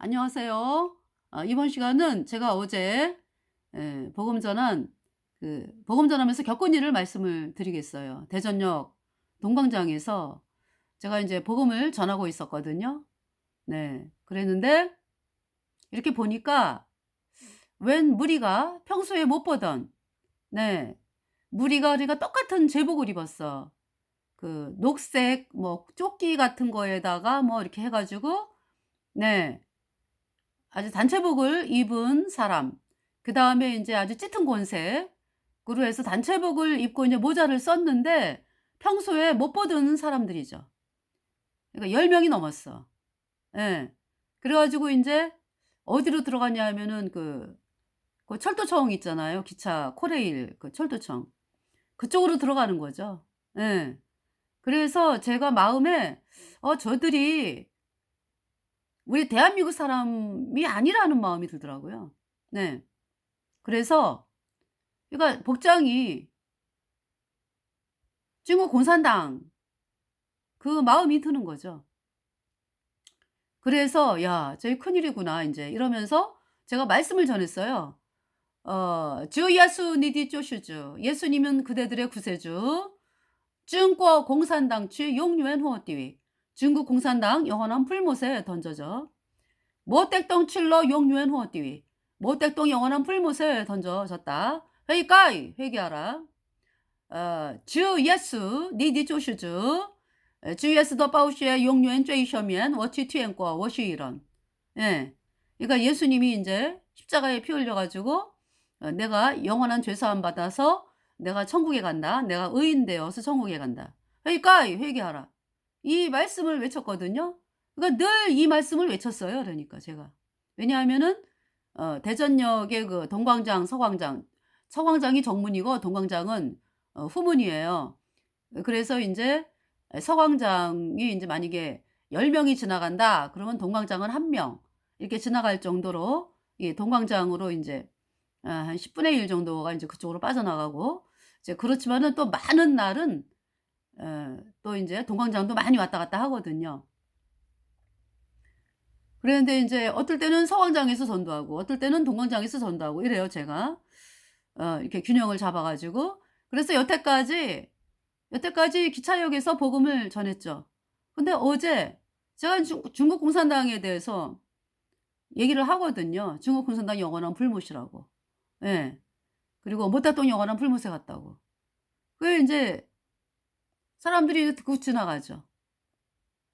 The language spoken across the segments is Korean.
안녕하세요. 아, 이번 시간은 제가 어제 예, 복음 전한 그 복음 전하면서 겪은 일을 말씀을 드리겠어요. 대전역 동광장에서 제가 이제 복음을 전하고 있었거든요. 네, 그랬는데 이렇게 보니까 웬 무리가 평소에 못 보던 네 무리가 우리가 똑같은 제복을 입었어. 그 녹색 뭐 조끼 같은 거에다가 뭐 이렇게 해가지고 네 아주 단체복을 입은 사람. 그 다음에 이제 아주 짙은 곤색으로 해서 단체복을 입고 이제 모자를 썼는데 평소에 못 보던 사람들이죠. 그러니까 10명이 넘었어. 예. 그래가지고 이제 어디로 들어가냐 하면은 그, 그 철도청 있잖아요. 기차, 코레일, 그 철도청. 그쪽으로 들어가는 거죠. 예. 그래서 제가 마음에, 어, 저들이 우리 대한민국 사람이 아니라는 마음이 들더라고요. 네. 그래서, 그러니까 복장이 중국 공산당 그 마음이 드는 거죠. 그래서, 야, 저희 큰일이구나, 이제 이러면서 제가 말씀을 전했어요. 어, 주 예수 니디 쪼슈주. 예수님은 그대들의 구세주. 중국 공산당 취 용유엔 호어띠위. 중국 공산당 영원한 풀못에 던져져. 모택동 칠러 용유엔 호띠위. 모택동 영원한 풀못에 던져졌다. 회의까이 회개하라. 어, 주 예수 니디 조슈즈. 주 예수 더 바우시의 용유엔 죄이셔면 워치 튀엔과 워시 이런. 예. 그러니까 예수님이 이제 십자가에 피 흘려가지고 어, 내가 영원한 죄사함 받아서 내가 천국에 간다. 내가 의인 되어서 천국에 간다. 회의까이 회개하라. 이 말씀을 외쳤거든요. 그러니까 늘 이 말씀을 외쳤어요. 그러니까 제가. 왜냐하면은 어, 대전역의 그 동광장, 서광장, 서광장이 정문이고 동광장은 어, 후문이에요. 그래서 이제 서광장이 이제 만약에 10명이 지나간다. 그러면 동광장은 1명. 이렇게 지나갈 정도로 이 동광장으로 이제 아, 한 10분의 1 정도가 이제 그쪽으로 빠져나가고 이제 그렇지만은 또 많은 날은 어, 또 이제 동광장도 많이 왔다 갔다 하거든요. 그런데 이제 어떨 때는 서광장에서 전도하고 어떨 때는 동광장에서 전도하고 이래요 제가 어, 이렇게 균형을 잡아가지고 그래서 여태까지 여태까지 기차역에서 복음을 전했죠. 근데 어제 제가 중, 중국 공산당에 대해서 얘기를 하거든요. 중국 공산당 영원한 불못이라고. 예. 그리고 모타똥 영원한 불못에 갔다고. 그게 이제 사람들이 듣고 지나가죠.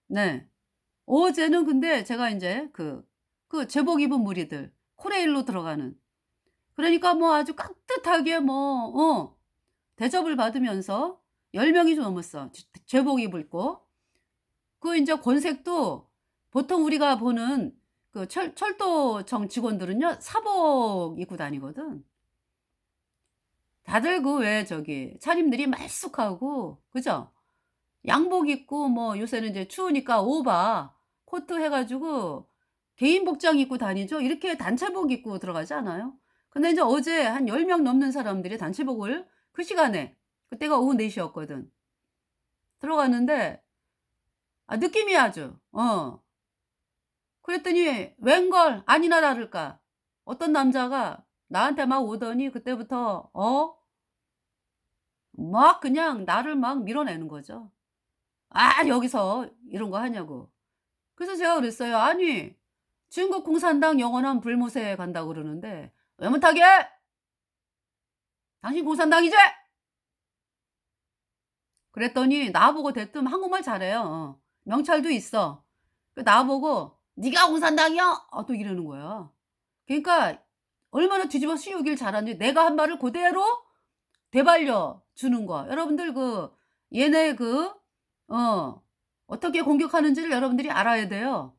네. 어제는 근데 제가 이제 그, 그 제복 입은 무리들, 코레일로 들어가는. 그러니까 뭐 아주 깍듯하게 뭐, 어, 대접을 받으면서 10명이 넘었어. 제복 입을고. 그 이제 권색도 보통 우리가 보는 그 철, 철도청 직원들은요, 사복 입고 다니거든. 다들 그 왜 저기 차림들이 말쑥하고, 그죠? 양복 입고 뭐 요새는 이제 추우니까 오바, 코트 해가지고 개인 복장 입고 다니죠? 이렇게 단체복 입고 들어가지 않아요? 근데 이제 어제 한 10명 넘는 사람들이 단체복을 그 시간에, 그때가 오후 4시였거든. 들어갔는데, 아, 느낌이 아주, 어. 그랬더니, 웬걸, 아니나 다를까. 어떤 남자가 나한테 막 오더니, 그때부터, 어? 막 그냥 나를 막 밀어내는 거죠. 아, 여기서 이런 거 하냐고. 그래서 제가 그랬어요. 아니, 중국 공산당 영원한 불못에 간다고 그러는데, 왜 못하게? 당신 공산당이지? 그랬더니 나보고 대뜸 한국말 잘해요. 어. 명찰도 있어. 그 나보고 네가 공산당이야? 아, 또 이러는 거야. 그러니까 얼마나 뒤집어 씌우길 잘하는지 내가 한 말을 그대로 되발려 주는 거. 여러분들 그 얘네 그 어, 어떻게 공격하는지를 여러분들이 알아야 돼요.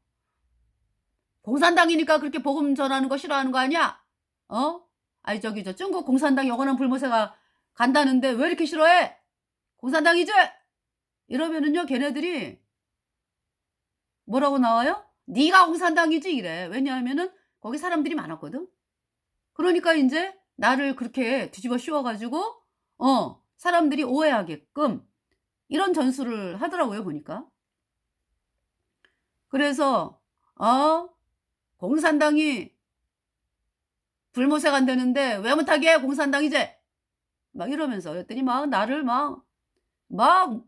공산당이니까 그렇게 복음 전하는 거 싫어하는 거 아니야? 어? 아니 저기 저 중국 공산당 영원한 불모세가 간다는데 왜 이렇게 싫어해? 공산당이지? 이러면은요 걔네들이 뭐라고 나와요? 네가 공산당이지 이래. 왜냐하면은 거기 사람들이 많았거든. 그러니까 이제 나를 그렇게 뒤집어 씌워가지고 어 사람들이 오해하게끔 이런 전술을 하더라고요 보니까. 그래서 어 공산당이 불모색 안 되는데 왜 못하게 공산당 이제 막 이러면서 그랬더니 막 나를 막 막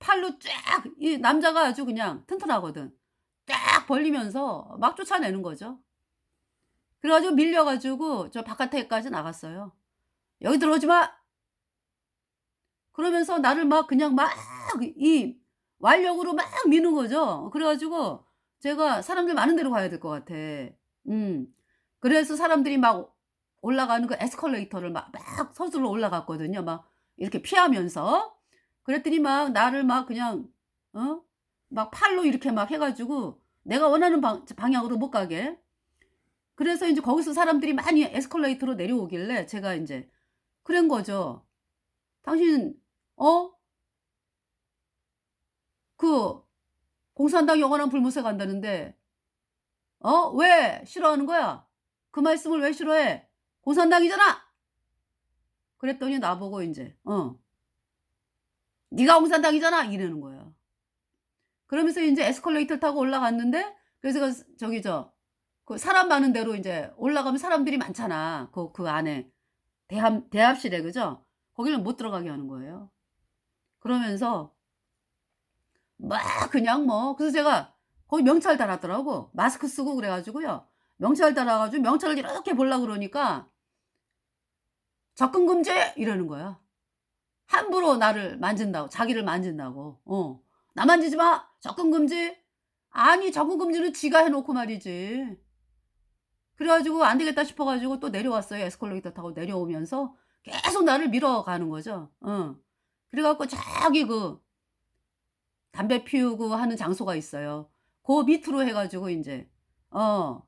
팔로 쫙 이 남자가 아주 그냥 튼튼하거든. 쫙 벌리면서 막 쫓아내는 거죠. 그래 가지고 밀려 가지고 저 바깥에까지 나갔어요. "여기 들어오지 마." 그러면서 나를 막 그냥 막 이 완력으로 막 미는 거죠. 그래 가지고 제가 사람들 많은 데로 가야 될 것 같아. 음. 그래서 사람들이 막 올라가는 그 에스컬레이터를 막 막 서둘러 올라갔거든요. 막 이렇게 피하면서. 그랬더니 막 나를 막 그냥 어? 막 팔로 이렇게 막 해 가지고 내가 원하는 방 방향으로 못 가게. 그래서 인제 거기서 사람들이 많이 에스컬레이터로 내려오길래 제가 인제 그런 거죠. "당신 어?" "그 공산당 영원한 불모색 한다는데 어 왜 싫어하는 거야? 그 말씀을 왜 싫어해? 공산당이잖아." 그랬더니 나보고 인제 어. "네가 공산당이잖아." 이러는 거예요. 그러면서 인제 에스컬레이터를 타고 올라갔는데 그래서 그 저기 저 그 사람 많은 데로 인제 올라가면 사람들이 많잖아. 그그 안에 대합 대합실에 그죠? 거기는 못 들어가게 하는 거예요. 그러면서 막 그냥 뭐 그래서 제가 거기 명찰 달았더라고. 마스크 쓰고 그래 가지고요. 명찰 달아 가지고 명찰을 이렇게 보려고 그러니까 "접근 금지." 이러는 거야. 함부로 나를 만진다고 자기를 만진다고. 어. "나 만지지 마. 접근 금지." 아니 접근 금지는 지가 해 놓고 말이지. 그래 가지고 안 되겠다 싶어 가지고 또 내려왔어요. 에스컬레이터 타고 내려오면서 계속 나를 밀어가는 거죠. 어. 그래 갖고 저기 그 담배 피우고 하는 장소가 있어요. 고 밑으로 해 가지고 인제 어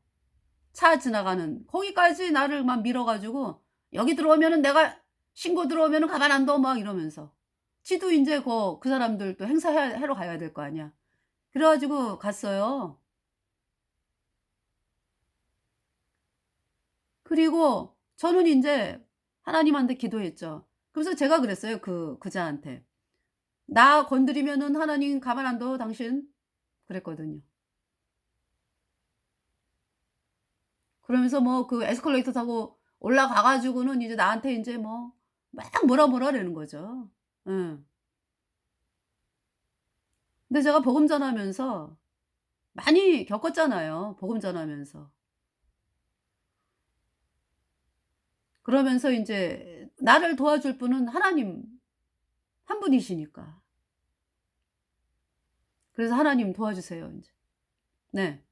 차 지나가는 거기까지 나를 막 밀어 가지고 "여기 들어오면은 내가 신고 들어오면은 가만 안 둬." 막 이러면서. 지도 인제 거그 사람들 또 행사해 하러 가야 될 거 아니야. 그래 가지고 갔어요. 그리고 저는 인제 하나님한테 기도했죠. 그래서 제가 그랬어요. 그 그자한테. "나 건드리면은 하나님 가만 안 둬 당신." 그랬거든요. 그러면서 뭐 그 에스컬레이터 타고 올라가 가지고는 이제 나한테 인제 뭐 막 뭐라 뭐라라는 거죠. 예. 근데 제가 복음 전하면서 많이 겪었잖아요, 복음 전하면서. 그러면서 인제 나를 도와줄 분은 하나님 한 분이시니까. 그래서 "하나님 도와주세요." 인제. 네.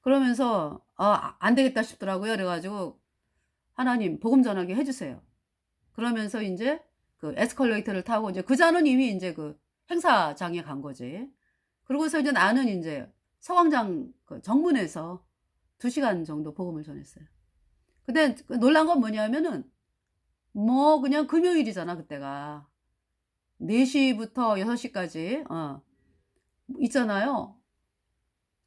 그러면서 아 안 되겠다 싶더라고요. 그래 가지고 "하나님 복음 전하게 해 주세요." 그러면서 인제 그 에스컬레이터를 타고 이제 그 자는 이미 인제 그 행사장에 간 거지. 그러고서 이제 나는 인제 서광장 그 정문에서 2 시간 정도 복음을 전했어요. 근데 그 놀란 건 뭐냐면은 뭐 그냥 금요일이잖아 그때가. 4 시부터 6 시까지 어 있잖아요.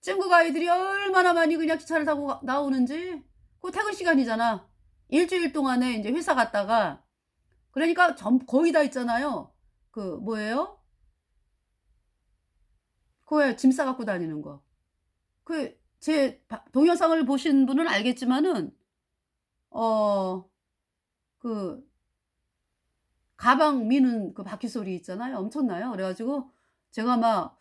중국 아이들이 얼마나 많이 그냥 기차를 타고 가 나오는지. 그 퇴근 시간이잖아. 1 주일 동안에 인제 회사 갔다가 그러니까 전 거의 다 있잖아요. 그 뭐예요? 그왜짐싸 갖고 다니는 거. 그제바 동영상을 보신 분은 알겠지만은 어 그 가방 미는 그 바퀴 소리 있잖아요. 엄청나요. 그래 가지고 제가 막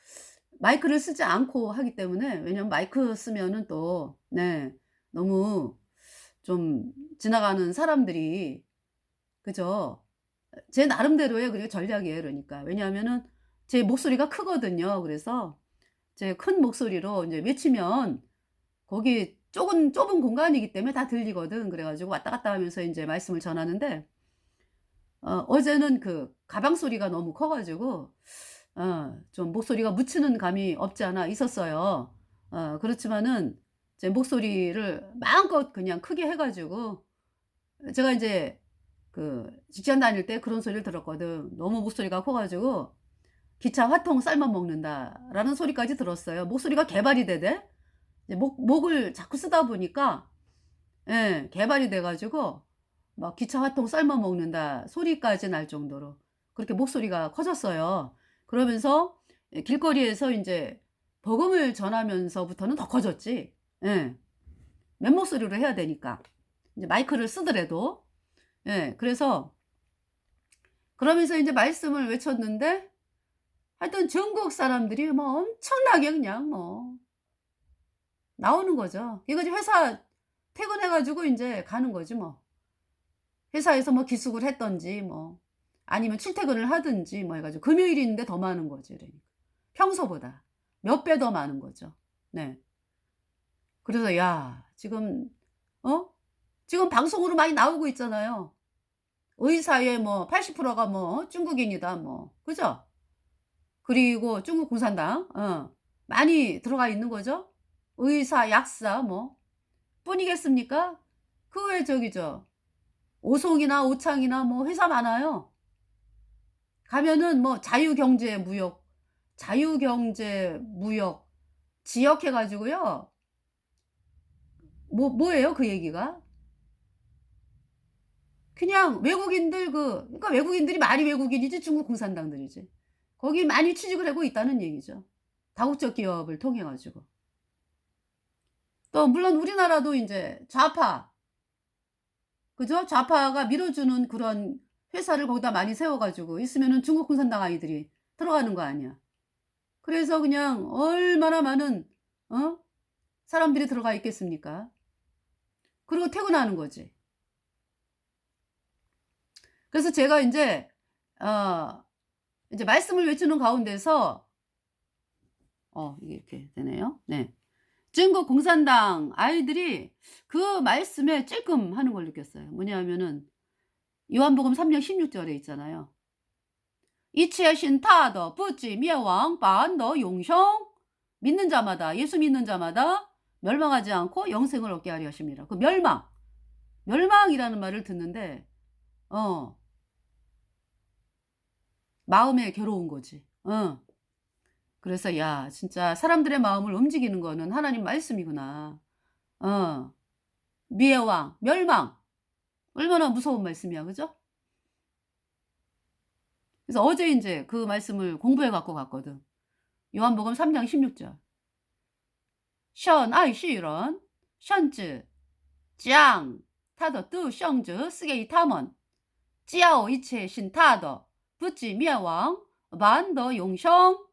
마이크를 쓰지 않고 하기 때문에 왜냐면 마이크 쓰면은 또 네 너무 좀 지나가는 사람들이 그죠? 제 나름대로의 그리고 전략이에요 그러니까. 왜냐하면은 제 목소리가 크거든요. 그래서 제 큰 목소리로 인제 외치면 거기 좁은 좁은 공간이기 때문에 다 들리거든. 그래 가지고 왔다 갔다 하면서 인제 말씀을 전하는데 어 어제는 그 가방 소리가 너무 커 가지고 어 좀 목소리가 묻히는 감이 없지 않아 있었어요. 어 그렇지만은 제 목소리를 마음껏 그냥 크게 해 가지고 제가 인제 그 직장 다닐 때 그런 소리를 들었거든. 너무 목소리가 커 가지고 "기차 화통 삶아 먹는다."라는 소리까지 들었어요. 목소리가 개발이 되대. 이제 목 목을 자꾸 쓰다 보니까 예 개발이 돼 가지고 막 "기차 화통 삶아 먹는다." 소리까지 날 정도로 그렇게 목소리가 커졌어요. 그러면서 예 길거리에서 인제 복음을 전하면서부터는 더 커졌지. 예. 맨목소리로 해야 되니까. 이제 마이크를 쓰더라도. 예. 그래서 그러면서 이제 말씀을 외쳤는데 하여튼 중국 사람들이 뭐 엄청나게 그냥 뭐 나오는 거죠. 이거 이제 회사 퇴근해 가지고 인제 가는 거지 뭐. 회사에서 뭐 기숙을 했든지 뭐 아니면 출퇴근을 하든지 뭐 해 가지고 금요일인데 더 많은 거지 그러니까. 평소보다 몇 배 더 많은 거죠. 네. 그래서 야 지금 어? 지금 방송으로 많이 나오고 있잖아요. 의사의 뭐 80%가 뭐 중국인이다 뭐. 그죠? 그리고 중국 공산당 어 많이 들어가 있는 거죠. 의사, 약사 뭐 뿐이겠습니까? 그저 오송이나 오창이나 뭐 회사 많아요. 가면은 뭐 자유경제 무역, 자유경제 무역 지역 해 가지고요. 뭐 뭐예요 그 얘기가? 그냥 외국인들 그 그러니까 외국인들이 많이 외국인이지 중국 공산당들이지. 거기 많이 취직을 하고 있다는 얘기죠. 다국적 기업을 통해 가지고. 또 물론 우리나라도 인제 좌파 그죠? 좌파가 밀어주는 그런 회사를 거기다 많이 세워 가지고 있으면은 중국 공산당 아이들이 들어가는 거 아니야. 그래서 그냥 얼마나 많은 어? 사람들이 들어가 있겠습니까? 그리고 퇴근하는 거지. 그래서 제가 인제 어 이제 말씀을 외치는 가운데서 어 이게 이렇게 되네요. 네. 중국 공산당 아이들이 그 말씀에 찔끔 하는 걸 느꼈어요. 뭐냐면은 요한복음 3장 16절에 있잖아요. 이치의 신타더 부지 멸왕 반더 용성 믿는 자마다 예수 믿는 자마다 멸망하지 않고 영생을 얻게 하려 하십니다. 그 멸망 멸망이라는 말을 듣는데 어 마음에 괴로운 거지. 어. 그래서 야 진짜 사람들의 마음을 움직이는 거는 하나님 말씀이구나. 어. 미의 왕 멸망. 얼마나 무서운 말씀이야 그죠? 그래서 어제 이제 그 말씀을 공부해 갖고 갔거든. 요한복음 3장 16절. 션 아이 시런. 션즈 지앙. 타더 뚜 션즈. 스게이 타먼 지아오 이체 신 타더. 부찌 미야왕. 만더 용성.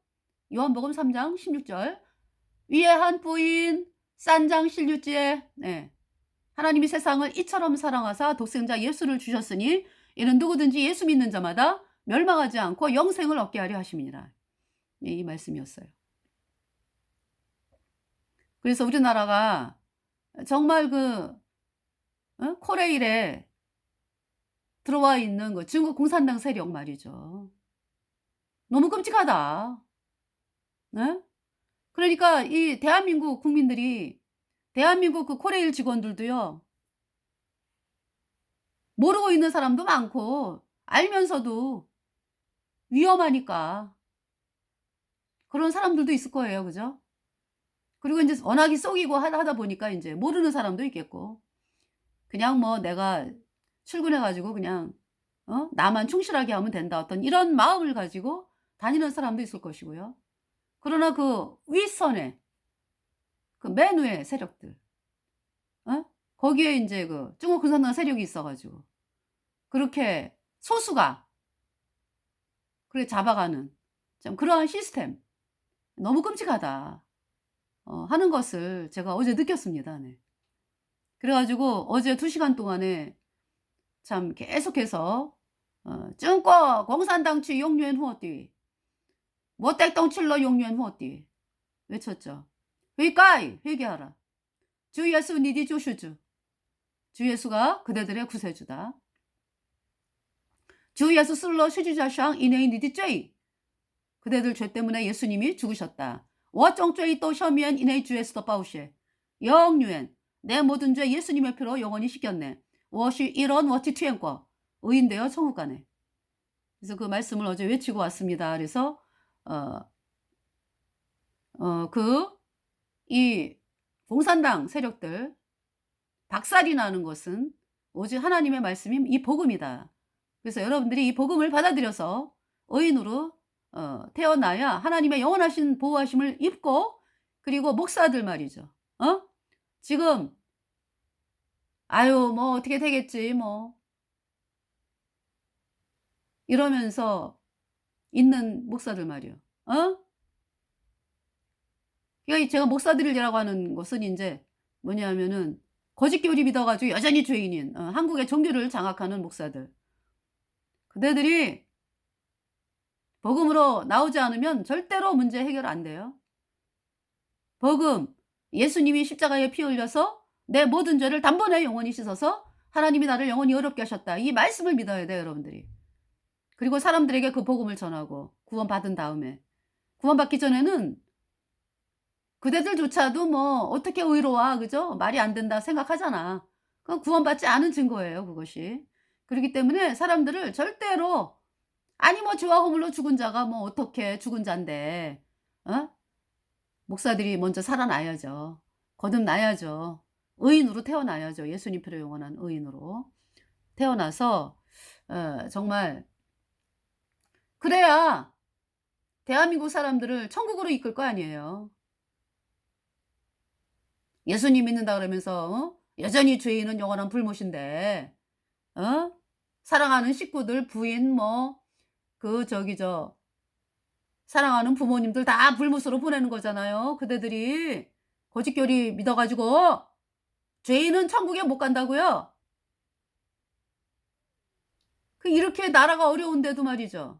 요한복음 3장 16절. 위에 한 부인 싼장 실류지에 네. 하나님이 세상을 이처럼 사랑하사 독생자 예수를 주셨으니 이는 누구든지 예수 믿는 자마다 멸망하지 않고 영생을 얻게 하려 하심이니라. 네, 이 말씀이었어요. 그래서 우리나라가 정말 그 어? 코레일에 들어와 있는 그 중국 공산당 세력 말이죠. 너무 끔찍하다. 네? 그러니까 이 대한민국 국민들이 대한민국 그 코레일 직원들도요. 모르고 있는 사람도 많고 알면서도 위험하니까 그런 사람들도 있을 거예요. 그죠? 그리고 이제 워낙이 속이고 하다 보니까 이제 모르는 사람도 있겠고 그냥 뭐 내가 출근해 가지고 그냥 어? 나만 충실하게 하면 된다. 어떤 이런 마음을 가지고 다니는 사람도 있을 것이고요. 그러나 그 윗선에 그 맨 위에 세력들 어? 거기에 이제 그 중국 공산당 세력이 있어가지고 그렇게 소수가 그렇게 잡아가는 좀 그러한 시스템 너무 끔찍하다 어, 하는 것을 제가 어제 느꼈습니다. 네. 그래가지고 어제 두 시간 동안에 참 계속해서 어, 중국 공산당 취 용유엔 후어띠 모택동칠러 용유엔 후어띠 외쳤죠. 회가이 회개하라. 주 예수 니디 조슈주. 주 예수가 그대들의 구세주다. 주 예수 슬러 슈주자샹 이네인 니디 죄. 그대들 죄 때문에 예수님이 죽으셨다. 워정 죄이 또 셔미엔 이네이 주 예수 더 빠우시. 영유엔 내 모든 죄 예수님의 피로 영원히 씻겼네. 워시 이런 워티 투엔과 의인되어 가네. 그래서 그 말씀을 어제 외치고 왔습니다. 그래서 어, 어, 그, 이 공산당 세력들 박살이 나는 것은 오직 하나님의 말씀인 이 복음이다. 그래서 여러분들이 이 복음을 받아들여서 의인으로 어, 태어나야 하나님의 영원하신 보호하심을 입고 그리고 목사들 말이죠. 어? 지금 아유 뭐 어떻게 되겠지 뭐 이러면서 있는 목사들 말이요. 어? 그러니까 제가 목사들이라고 하는 것은 이제 뭐냐면은 거짓 교리 믿어가지고 여전히 죄인인 어, 한국의 종교를 장악하는 목사들. 그대들이 복음으로 나오지 않으면 절대로 문제 해결 안 돼요. 복음, 예수님이 십자가에 피 흘려서 내 모든 죄를 단번에 영원히 씻어서 하나님이 나를 영원히 어렵게 하셨다. 이 말씀을 믿어야 돼요, 여러분들이. 그리고 사람들에게 그 복음을 전하고 구원받은 다음에 구원받기 전에는 그대들조차도 뭐 어떻게 의로와 그죠? 말이 안 된다 생각하잖아. 그건 구원받지 않은 증거예요, 그것이. 그렇기 때문에 사람들을 절대로 아니 뭐 죄와 허물로 죽은 자가 뭐 어떻게 죽은 자인데 어? 목사들이 먼저 살아나야죠. 거듭나야죠. 의인으로 태어나야죠. 예수님 피로 영원한 의인으로 태어나서 어, 정말 그래야 대한민국 사람들을 천국으로 이끌 거 아니에요. 예수님 믿는다 그러면서 어? 여전히 죄인은 영원한 불못인데 어? 사랑하는 식구들 부인 뭐 그 저기 저 사랑하는 부모님들 다 불못으로 보내는 거잖아요. 그대들이 거짓교리 믿어가지고 죄인은 천국에 못 간다고요. 그 이렇게 나라가 어려운데도 말이죠.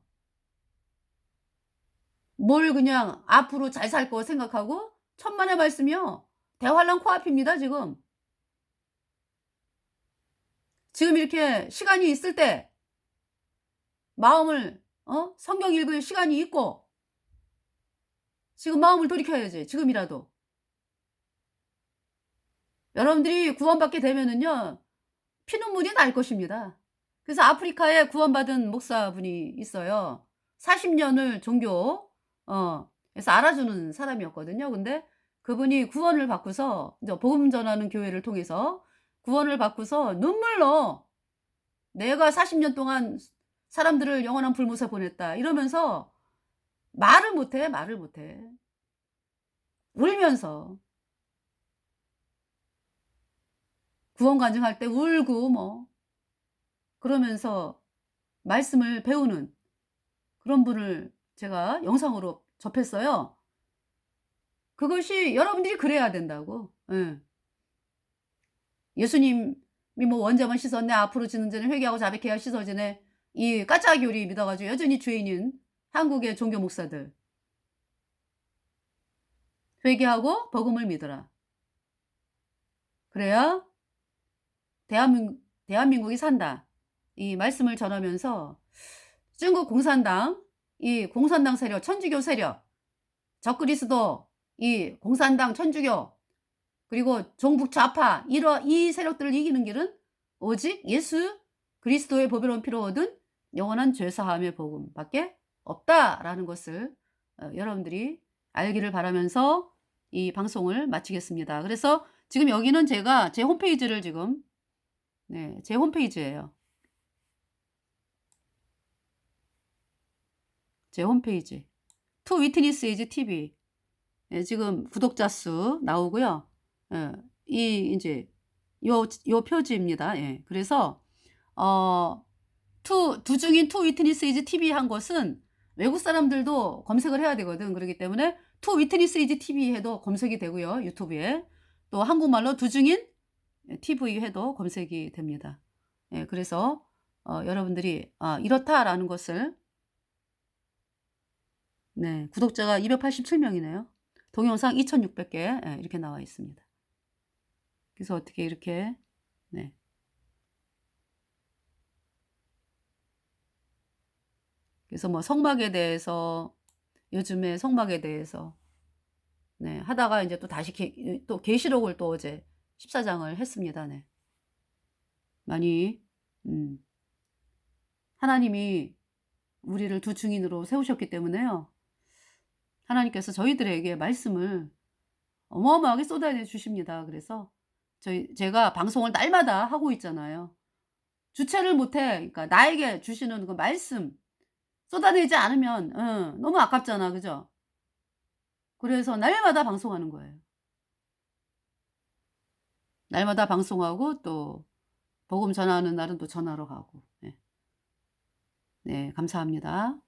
뭘 그냥 앞으로 잘 살 거 생각하고 천만의 말씀이요. 대환란 코앞입니다, 지금. 지금 이렇게 시간이 있을 때 마음을 어? 성경 읽을 시간이 있고 지금 마음을 돌이켜야지. 지금이라도. 여러분들이 구원받게 되면은요. 피눈물이 날 것입니다. 그래서 아프리카에 구원받은 목사분이 있어요. 40년을 종교 어 그래서 알아주는 사람이었거든요. 근데 그분이 구원을 받고서 이제 복음 전하는 교회를 통해서 구원을 받고서 눈물로 내가 40년 동안 사람들을 영원한 불못에 보냈다 이러면서 말을 못해 말을 못해 울면서 구원 간증할 때 울고 뭐 그러면서 말씀을 배우는 그런 분을 제가 영상으로 접했어요. 그것이 여러분들이 그래야 된다고. 예. 예수님이 뭐 원자만 씻었네 앞으로 지는 자는 회개하고 자백해야 씻어지네 이 까짜 교리 믿어가지고 여전히 죄인인 한국의 종교 목사들 회개하고 복음을 믿어라. 그래야 대한민국, 대한민국이 산다. 이 말씀을 전하면서 중국 공산당, 이 공산당 세력, 천주교 세력, 적그리스도, 이 공산당, 천주교, 그리고 종북 좌파, 이러, 이 세력들을 이기는 길은 오직 예수 그리스도의 보배로운 피로 얻은 영원한 죄사함의 복음밖에 없다라는 것을 어, 여러분들이 알기를 바라면서 이 방송을 마치겠습니다. 그래서 지금 여기는 제가 제 홈페이지를 지금 네, 제 홈페이지예요. 제 홈페이지. 투 위트니스 이즈 TV. 예, 지금 구독자 수 나오고요. 예, 이 이제 요, 요 표지입니다. 예, 그래서 어, 투, 두 중인 투 위트니스 이즈 TV 한 것은 외국 사람들도 검색을 해야 되거든. 그렇기 때문에 투 위트니스 이즈 TV 해도 검색이 되고요. 유튜브에. 또 한국말로 두 중인 TV 해도 검색이 됩니다. 예, 그래서 어, 여러분들이 아, 이렇다라는 것을 네, 구독자가 287명이네요. 동영상 2,600개 예, 이렇게 나와 있습니다. 그래서 어떻게 이렇게 네. 그래서 뭐 성막에 대해서 요즘에 성막에 대해서 네, 하다가 이제 또 다시 게, 또 계시록을 또 어제 14장을 했습니다. 네. 많이 음, 하나님이 우리를 두 증인으로 세우셨기 때문에요. 하나님께서 저희들에게 말씀을 어마어마하게 쏟아내 주십니다. 그래서 저희 제가 방송을 날마다 하고 있잖아요. 주체를 못해. 그러니까 나에게 주시는 그 말씀 쏟아내지 않으면 어, 너무 아깝잖아, 그죠? 그래서 날마다 방송하는 거예요. 날마다 방송하고 또 복음 전하는 날은 또 전하러 가고. 네. 네 감사합니다.